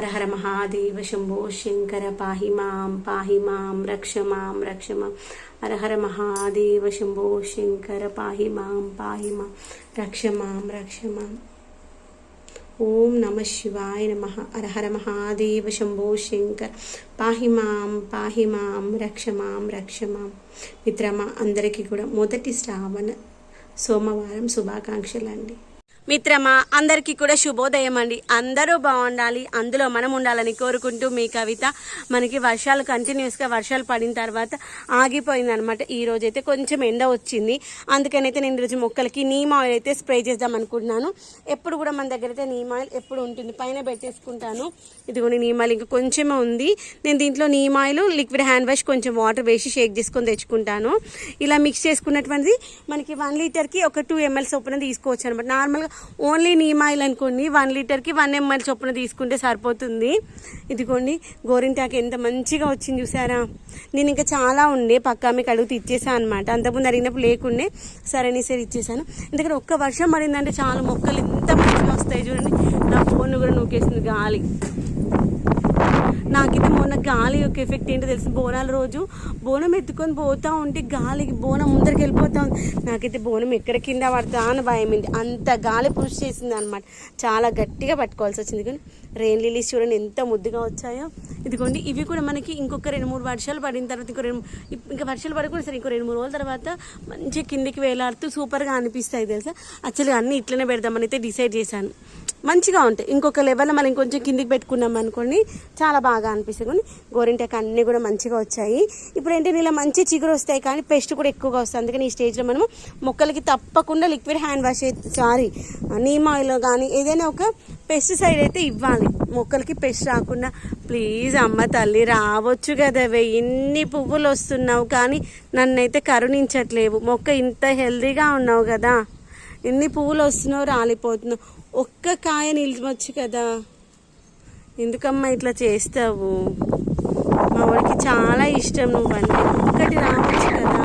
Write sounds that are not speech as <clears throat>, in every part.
హరహర మహాదేవ శంభో శంకర పాహి మాం పాహి మాం రక్ష మాం రక్ష మాం హరహర మహాదేవ శంభో శంకర పాహి మాం పాహి మాం రక్ష మాం రక్ష మాం ఓం నమ శివాయ నమ హరహర మహాదేవ శంభో శంకర్ పాహి మాం పాహి మాం రక్ష మాం రక్ష మాం మిత్రమా అందరికీ కూడా మొదటి శ్రావణ సోమవారం శుభాకాంక్షలు అండి మిత్రమా అందరికీ కూడా శుభోదయం అండి. అందరూ బాగుండాలి అందులో మనం ఉండాలని కోరుకుంటూ మీ కవిత మనకి వర్షాలు కంటిన్యూస్గా వర్షాలు పడిన తర్వాత ఆగిపోయింది అనమాట ఈ రోజు అయితే కొంచెం ఎండ వచ్చింది. అందుకనైతే నేను ఈరోజు మొక్కలకి నీమ్ ఆయిల్ అయితే స్ప్రే చేద్దాం అనుకుంటున్నాను. ఎప్పుడు కూడా మన దగ్గర అయితే నీమ్ ఆయిల్ ఎప్పుడు ఉంటుంది? పైన పెట్టేసుకుంటాను. ఇదిగోండి నీమ్ ఆయిల్ ఇంకా కొంచెమే ఉంది. నేను దీంట్లో neem oil liquid hand wash కొంచెం వాటర్ వేసి షేక్ చేసుకొని తెచ్చుకుంటాను. ఇలా మిక్స్ చేసుకున్నటువంటిది మనకి వన్ లీటర్కి ఒక టూ ఎంఎల్ చొప్పున తీసుకోవచ్చు అనమాట నార్మల్గా ఓన్లీ నీమ్ ఆయిల్ అనుకోండి వన్ లీటర్కి వన్ ఎంఎల్ చొప్పున తీసుకుంటే సరిపోతుంది. ఇదిగోండి గోరింటాకు ఎంత మంచిగా వచ్చింది చూసారా? నేను ఇంకా చాలా ఉండే పక్క మీకు అడుగుతూ ఇచ్చేసాను అనమాట అంతకుముందు అడిగినప్పుడు లేకుండే సరే సరే ఇచ్చేసాను. ఎందుకంటే ఒక్క వర్షం పడిందంటే చాలా మొక్కలు ఎంత మంచిగా వస్తాయి చూడండి. నా ఫోన్ కూడా నూకేస్తుంది గాలి. నాకైతే మొన్న గాలి యొక్క ఎఫెక్ట్ ఏంటో తెలుసు. బోనాల రోజు బోనం ఎత్తుకొని పోతా ఉంటే గాలికి బోనం ముందరికి వెళ్ళిపోతా ఉంది. నాకైతే బోనం ఎక్కడ కింద పడతా అని భయమైంది అంత గాలి పుష్ చేసింది అనమాట చాలా గట్టిగా పట్టుకోవాల్సి వచ్చింది. కానీ రెయిన్ లిలీస్ చూడండి ఎంత ముద్దుగా వచ్చాయో. ఇదిగోండి ఇవి కూడా మనకి ఇంకొక రెండు మూడు వర్షాలు పడిన తర్వాత ఇంకో రెండు ఇంకా వర్షాలు పడకుండా సరే ఇంకో రెండు మూడు రోజుల తర్వాత మంచి కిందికి వేలాడుతూ సూపర్గా అనిపిస్తాయి తెలుసా? యాక్చువల్గా అన్నీ ఇట్లనే పెడదామని అయితే డిసైడ్ చేశాను. మంచిగా ఉంటాయి. ఇంకొక లెవెల్లో మనం ఇంకొంచెం కిందికి పెట్టుకున్నాం అనుకోండి చాలా బాగా అనిపిస్తుంది. కానీ గోరింటాకు అన్నీ కూడా మంచిగా వచ్చాయి. ఇప్పుడు ఏంటంటే ఇలా మంచి చిగురు వస్తాయి కానీ పెస్ట్ కూడా ఎక్కువగా వస్తుంది. అందుకని ఈ స్టేజ్లో మనము మొక్కలకి తప్పకుండా liquid hand wash sorry neem oil కానీ ఏదైనా ఒక పెస్టిసైడ్ అయితే ఇవ్వాలి. మొక్కలకి పెస్ట్ రాకుండా ప్లీజ్ అమ్మ తల్లి రావచ్చు కదవే ఇన్ని పువ్వులు వస్తున్నావు కానీ నన్నైతే కరుణించట్లేవు. మొక్క ఇంత హెల్దీగా ఉన్నావు కదా ఎన్ని పువ్వులు వస్తున్నావు రాలిపోతున్నావు. ఒక్క కాయ నిలిచవచ్చు కదా. ఎందుకమ్మా ఇట్లా చేస్తావు? మా వాడికి చాలా ఇష్టం నువ్వంటే ఒక్కటి రావచ్చు కదా.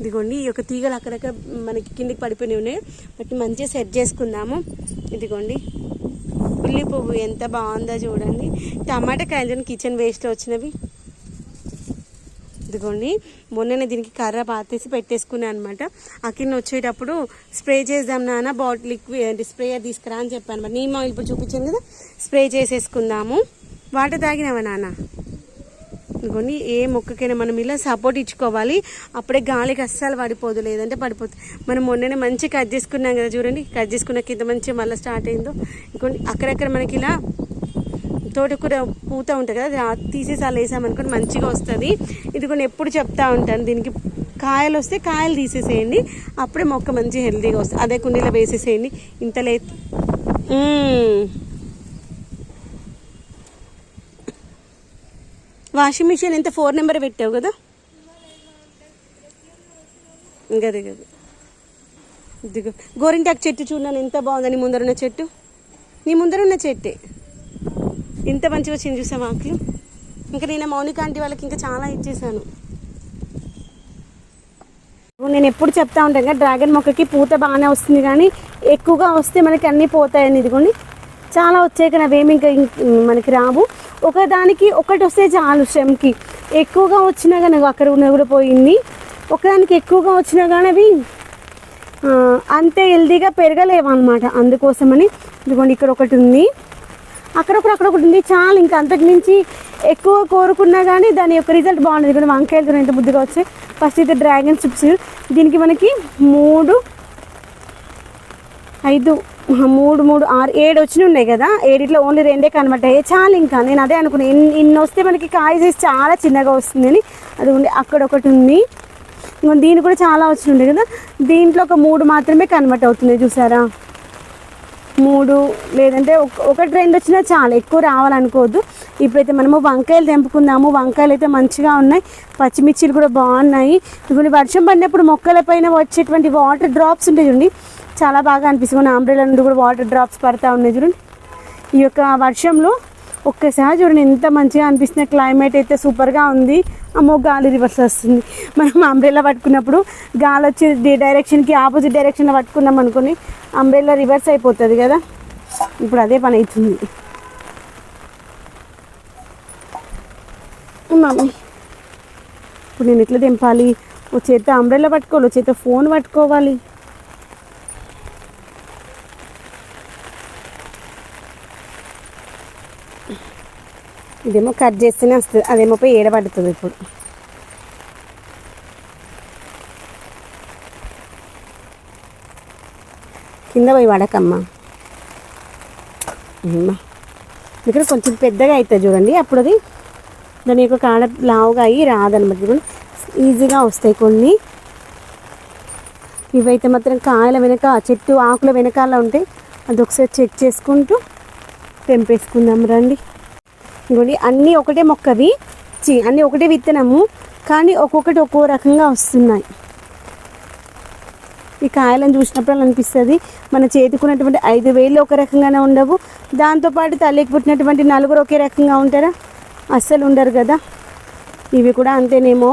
ఇదిగోండి ఈ యొక్క తీగలు అక్కడక్కడ మనకి కిందికి పడిపోయినవి ఉన్నాయి. వాటిని మంచిగా సెట్ చేసుకుందాము. ఇదిగోండి ఉల్లి పువ్వు ఎంత బాగుందో చూడండి. టమాటా కాయలు కిచెన్ వేస్ట్ వచ్చినవి. ఇదిగోండి. మొన్ననే దీనికి కర్ర పాతేసి పెట్టేసుకున్నాను అనమాట అక్కడ వచ్చేటప్పుడు స్ప్రే చేద్దాం నాన్న బాటిల్ లిక్విడ్ స్ప్రే తీసుకురా అని చెప్పాను అనమాట నీమ్ ఆయిల్ ఇప్పుడు చూపించాను కదా స్ప్రే చేసేసుకుందాము. వాటర్ తాగినావా నాన్న? ఇదిగోండి ఏ మొక్కకైనా మనం ఇలా సపోర్ట్ ఇచ్చుకోవాలి. అప్పుడే గాలికి అస్సలు పడిపోదు లేదంటే పడిపోతుంది మనం మొన్ననే మంచి కట్ చేసుకున్నాం కదా చూడండి. కట్ చేసుకున్నాక కింద మంచి మళ్ళీ స్టార్ట్ అయిందో. ఇంకోండి అక్కడక్కడ మనకి ఇలా తోటకూర పూత ఉంటుంది కదా అది తీసేసి అలా వేసామనుకోండి మంచిగా వస్తుంది. ఇది కూడా ఎప్పుడు చెప్తా ఉంటాను దీనికి కాయలు వస్తే కాయలు తీసేసేయండి అప్పుడే మొక్క మంచి హెల్తీగా వస్తుంది. అదే కుండీలో వేసేసేయండి ఇంత లే వాషింగ్ మిషన్ ఎంత? ఫోర్ నెంబర్ పెట్టావు కదా? గదే గదే ఇదిగో గోరింటాకు చెట్టు చూడన్నాను ఎంత బాగుందని ముందరున్న చెట్టు. నీ ముందరున్న చెట్టే. ఇంత మంచిగా వచ్చింది చూసా మాకు ఇంకా నేను మౌనిక ఆంటీ వాళ్ళకి ఇంకా చాలా ఇచ్చేసాను నేను ఎప్పుడు చెప్తా ఉంటాను కదా డ్రాగన్ మొక్కకి పూత బాగానే వస్తుంది కానీ ఎక్కువగా వస్తే మనకి అన్నీ పోతాయని ఇదిగోండి. చాలా వచ్చాయి కానీ అవేమి ఇంకా మనకి రావు. ఒకదానికి ఒకటి వస్తే చాలు శ్రమ్కి. ఎక్కువగా వచ్చినా కానీ అక్కడ ఉన్న కూడా పోయింది ఒకదానికి ఎక్కువగా వచ్చినా కానీ అవి అంతే హెల్దీగా పెరగలేవు అనమాట అందుకోసమని ఇదిగోండి ఇక్కడ ఒకటి ఉంది. అక్కడొకటి అక్కడ ఒకటి ఉంది చాలా ఇంకా అంతకు మించి ఎక్కువ కోరుకున్నా కానీ దాని యొక్క రిజల్ట్ బాగుంటుంది ఇక్కడ వంకాయలు ఎంత బుద్ధిగా వచ్చాయి. ఫస్ట్ అయితే డ్రాగన్ చిప్స్ దీనికి మనకి మూడు ఐదు మూడు మూడు ఆరు ఏడు వచ్చి ఉన్నాయి కదా. ఏడిట్లో ఓన్లీ రెండే కన్వర్ట్ అయ్యాయి. చాలా ఇంకా నేను అదే అనుకున్నాను ఇన్ని ఇన్ని వస్తే మనకి కాయ చేసి చాలా చిన్నగా వస్తుందని. అది ఉండి అక్కడ ఒకటి ఉంది దీని కూడా చాలా వచ్చి ఉండే కదా. దీంట్లో ఒక మూడు మాత్రమే కన్వర్ట్ అవుతుంది చూసారా? మూడు లేదంటే ఒకటి రెండు వచ్చినా చాలా. ఎక్కువ రావాలనుకోవద్దు. ఇప్పుడైతే మనము వంకాయలు తెంపుకుందాము. వంకాయలు అయితే మంచిగా ఉన్నాయి. పచ్చిమిర్చిలు కూడా బాగున్నాయి. ఇప్పుడు వర్షం పడినప్పుడు మొక్కల పైన వచ్చేటువంటి వాటర్ డ్రాప్స్ ఉంటాయి చూడండి. చాలా బాగా అనిపిస్తుంది. ఆంబ్రేలా నుండి కూడా వాటర్ డ్రాప్స్ పడతా ఉన్నాయి చూడండి. ఈ యొక్క వర్షంలో ఒక్కసారి చూడండి ఎంత మంచిగా అనిపిస్తున్న క్లైమేట్ అయితే సూపర్గా ఉంది. అమ్మో గాలి రివర్స్ వస్తుంది. మనం అంబ్రెల్లా పట్టుకున్నప్పుడు గాలి వచ్చే డైరెక్షన్కి ఆపోజిట్ డైరెక్షన్లో పట్టుకున్నాం అనుకుని అంబ్రెల్లా రివర్స్ అయిపోతుంది కదా. ఇప్పుడు అదే పని అవుతుంది. మమ్మీ ఇప్పుడు నేను ఎట్లా తెంపాలి? ఓ చేత అంబ్రెల్లా పట్టుకోవాలి ఓ చేత ఫోన్ పట్టుకోవాలి. ఇదేమో కట్ చేస్తేనే వస్తుంది. అదేమో పోయి ఏడబడుతుంది ఇప్పుడు. కింద పోయి పడకమ్మా. ఇక్కడ కొంచెం పెద్దగా అవుతుంది చూడండి. అప్పుడు అది దాని యొక్క కాడ లావుగా అయ్యి రాదనమాట. ఇప్పుడు ఈజీగా వస్తాయి కొన్ని. ఇవైతే మాత్రం కాయల వెనక చెట్టు ఆకుల వెనకాల ఉంటాయి అది ఒకసారి చెక్ చేసుకుంటూ తెంపేసుకుందాం రండి. ఇంకోటి అన్నీ ఒకటే మొక్కవి. చి అన్నీ ఒకటే విత్తనము కానీ ఒక్కొక్కటి ఒక్కో రకంగా వస్తున్నాయి. ఈ కాయలను చూసినప్పుడు అనిపిస్తుంది. మన చేతికున్నటువంటి ఐదు వేలు ఒక రకంగానే ఉండవు. దాంతోపాటు తల్లికి పుట్టినటువంటి నలుగురు ఒకే రకంగా ఉంటారా? అస్సలు ఉండరు కదా. ఇవి కూడా అంతేనేమో.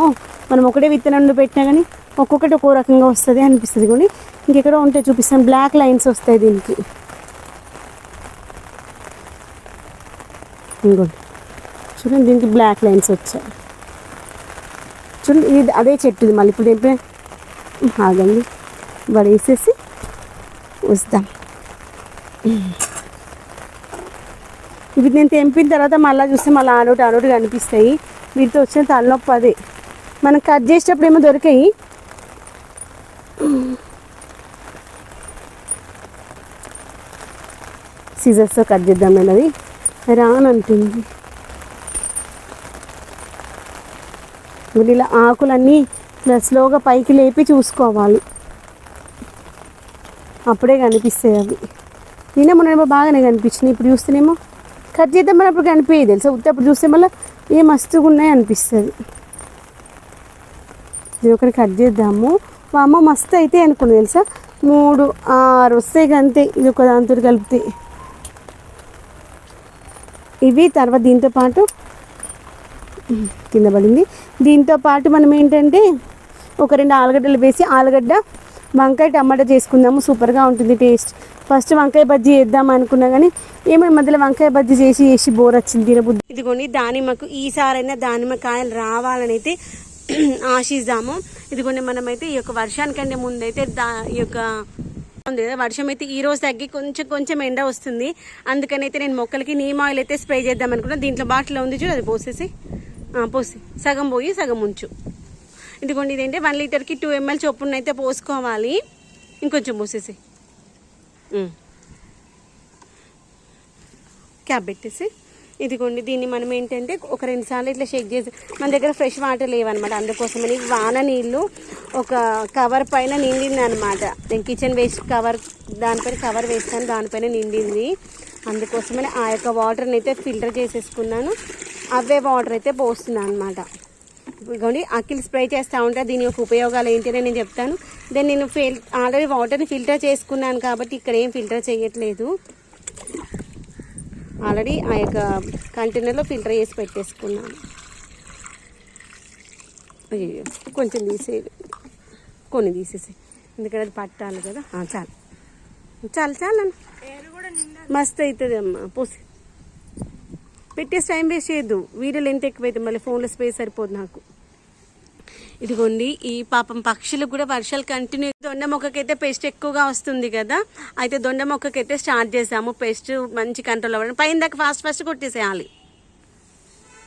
మనం ఒకటే విత్తనం పెట్టినా కానీ ఒక్కొక్కటి ఒక్కో రకంగా వస్తుంది అనిపిస్తుంది. కానీ ఇంకెక్కడో ఉంటే చూపిస్తాను. బ్లాక్ లైన్స్ వస్తాయి దీనికి. ఇంకోటి. చూడండి దీనికి బ్లాక్ లైన్స్ వచ్చాయి. చూడండి ఇది అదే చెట్టుది మళ్ళీ ఇప్పుడు ఏంటంటే ఆగండి. వేసేసి వస్తాం. ఇవి నేను తెంపిన తర్వాత మళ్ళీ చూస్తే మళ్ళీ ఆడోటి ఆడోటి కనిపిస్తాయి. వీటితో వచ్చిన తలనొప్పి అదే. మనం కట్ చేసేటప్పుడు ఏమో దొరికాయి. సీజర్స్తో కట్ చేద్దాం అన్నది. రానంటుంది. మరి ఇలా ఆకులన్నీ ఇలా స్లోగా పైకి లేపి చూసుకోవాలి. అప్పుడే కనిపిస్తాయి అవి. నేనే మొన్న బాగానే కనిపించినాయి. ఇప్పుడు చూస్తేనేమో కట్ చేద్దాం మరి అప్పుడు కనిపించేది. తెలుసా? ఉత్తి అప్పుడు చూస్తే మళ్ళీ ఏ మస్తుగా ఉన్నాయి అనిపిస్తుంది. ఇది ఒకటి కట్ చేద్దాము. మా అమ్మ మస్తు అయితే అనుకున్నా తెలుసా? మూడు ఆరు వస్తాయి అంతే ఇది ఒక దాంతో కలిపితే. ఇవి తర్వాత దీంతో పాటు కింద పడింది. దీంతో పాటు మనం ఏంటంటే ఒక రెండు ఆలుగడ్డలు వేసి ఆలుగడ్డ వంకాయ టమాటా చేసుకుందాము. సూపర్గా ఉంటుంది టేస్ట్. ఫస్ట్ వంకాయ బజ్జీ చేద్దాం అనుకున్నా కానీ ఏమో మధ్యలో వంకాయ బజ్జీ చేసి చేసి బోర్ వచ్చింది తినబుద్ధి ఇదిగోండి దానిమ్మకు ఈసారైనా దానిమ్మ కాయలు రావాలని అయితే <clears throat> ఆశిద్దాము. ఇదిగోండి మనమైతే ఈ యొక్క వర్షానికంటే ముందైతే దా ఈ యొక్క ఉంది కదా వర్షం అయితే ఈ రోజు తగ్గి కొంచెం కొంచెం ఎండ వస్తుంది. అందుకని అయితే నేను మొక్కలకి నీమ్ ఆయిల్ అయితే స్ప్రే చేద్దాం అనుకున్నా. దీంట్లో బాటిల్ ఉంది చూడు అది పోసేసి. పోసి. సగం పోయి సగం ఉంచు. ఇదిగోండి ఇదేంటి? వన్ లీటర్కి టూ ఎంఎల్ చొప్పున అయితే పోసుకోవాలి. ఇంకొంచెం పోసేసి. క్యాబ్ క్యాప్ పెట్టేసి. ఇదిగోండి దీన్ని మనం ఏంటంటే ఒక రెండు సార్లు ఇట్లా షేక్ చేసి మన దగ్గర ఫ్రెష్ వాటర్ లేవన్నమాట. అందుకోసమని వాన నీళ్ళు ఒక కవర్ పైన నిండింది అనమాట నేను కిచెన్ వేస్ట్ కవర్ దానిపైన కవర్ వేస్తాను దానిపైన నిండింది. అందుకోసమని ఆ యొక్క వాటర్ని అయితే ఫిల్టర్ చేసేసుకున్నాను. అవే వాటర్ అయితే పోస్తున్నాను అనమాట ఇదిగోండి అకిల్ స్ప్రే చేస్తూ ఉంటే దీని యొక్క ఉపయోగాలు ఏంటి అని నేను చెప్తాను. దెన్ నేను ఫిల్ ఆల్రెడీ వాటర్ని ఫిల్టర్ చేసుకున్నాను కాబట్టి ఇక్కడ ఏం ఫిల్టర్ చేయట్లేదు. ఆల్రెడీ ఆ యొక్క కంటైనర్లో ఫిల్టర్ చేసి పెట్టేసుకున్నాను. అయ్యో కొంచెం తీసేది కొన్ని తీసేసి ఎందుకంటే అది పట్టాలి కదా. చాలు. చాలు చాలు మస్తు అవుతుంది అమ్మ పోసి. పెట్టేసి టైం వేస్ట్ చేయొద్దు. వీడియోలు ఎంత ఎక్కువైతే మళ్ళీ ఫోన్లో స్పేస్ సరిపోదు నాకు. ఇదిగోండి ఈ పాపం పక్షులు కూడా వర్షాలు కంటిన్యూ దొండ మొక్కకైతే పెస్ట్ ఎక్కువగా వస్తుంది కదా. అయితే దొండ మొక్కకైతే స్టార్ట్ చేసాము. పెస్ట్ మంచి కంట్రోల్ అవ్వడం. పైన దాకా ఫాస్ట్ ఫాస్ట్ కొట్టేసేయాలి.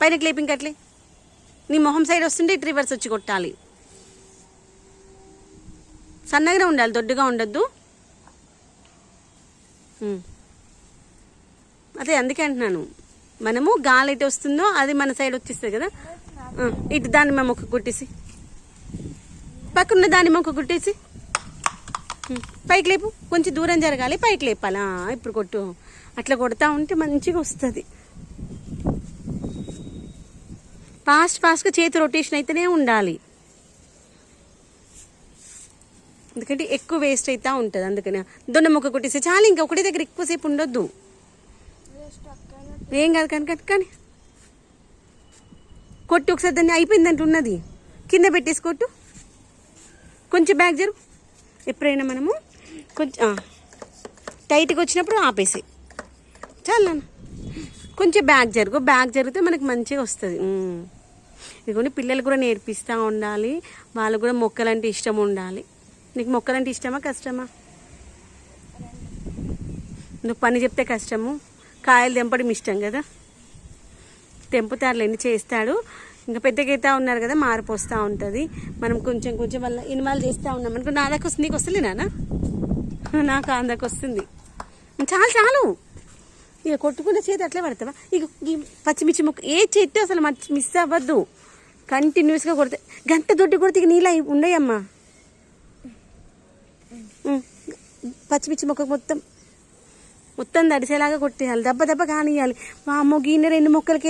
పైన క్లీపింగ్ కట్లే. నీ మొహం సైడ్ వస్తుంటే ఇటు రివర్స్ వచ్చి కొట్టాలి. సన్నగానే ఉండాలి దొడ్డుగా ఉండొద్దు. అదే అందుకే అంటున్నాను. మనము గాలి ఎటు వస్తుందో అది మన సైడ్ వచ్చేస్తుంది కదా? ఇటు ఇటు దానిమ్మ మొక్క కుట్టేసి. పక్కన దాన్ని మొక్క కుట్టేసి. పైకి లేపు. కొంచెం దూరం జరగాలి పైకి లేపాలా. ఇప్పుడు కొట్టు. అట్లా కొడతా ఉంటే మంచిగా వస్తుంది. ఫాస్ట్ ఫాస్ట్గా చేతి రొటేషన్ అయితేనే ఉండాలి. ఎందుకంటే ఎక్కువ వేస్ట్ అవుతూ ఉంటుంది అందుకని. దొన్న మొక్క కొట్టేసి చాలా ఇంకా ఒకటి దగ్గర ఎక్కువసేపు ఉండొద్దు. ఏం కాదు కానీ కానీ కానీ. కొట్టు ఒకసారి దాన్ని అయిపోయిందంటే ఉన్నది. కింద పెట్టేసి కొట్టు. కొంచెం బ్యాగ్ జరు. ఎప్పుడైనా మనము కొంచెం టైట్గా వచ్చినప్పుడు ఆపేసి. చాలా కొంచెం బ్యాగ్ జరుగు. బ్యాగ్ జరిగితే మనకి మంచిగా వస్తుంది. ఇదిగోండి పిల్లలు కూడా నేర్పిస్తూ ఉండాలి. వాళ్ళు కూడా మొక్కలంటే ఇష్టం ఉండాలి. నీకు మొక్కలంటే ఇష్టమా కష్టమా? నువ్వు పని చెప్తే కష్టము. కాయలు తెంపడం ఇష్టం కదా? తెంపుతారులు ఎన్ని చేస్తాడు? ఇంకా పెద్దగైతా ఉన్నారు కదా మార్పు వస్తూ ఉంటుంది. మనం కొంచెం కొంచెం వల్ల ఇన్వాల్వ్ చేస్తూ ఉన్నాం అనుకో నా దాకా వస్తుంది నీకు వస్తుంది నాన్న? నాకు అందాక వస్తుంది. చాలు చాలు. ఇక కొట్టుకున్న చేతి అట్లే పడతావా? ఇక ఈ పచ్చిమిర్చి ముక్క ఏ చెట్టు అసలు మిస్ అవ్వద్దు. కంటిన్యూస్గా కొడితే గంట దొడ్డి కొడితే ఇక నీళ్ళ ఉండయమ్మా. పచ్చిమిర్చి మొక్క మొత్తం మొత్తం తడిసేలాగా కొట్టేయాలి. దెబ్బ దెబ్బ కానియాలి మా అమ్మ గిన్నె రెండు మొక్కలకి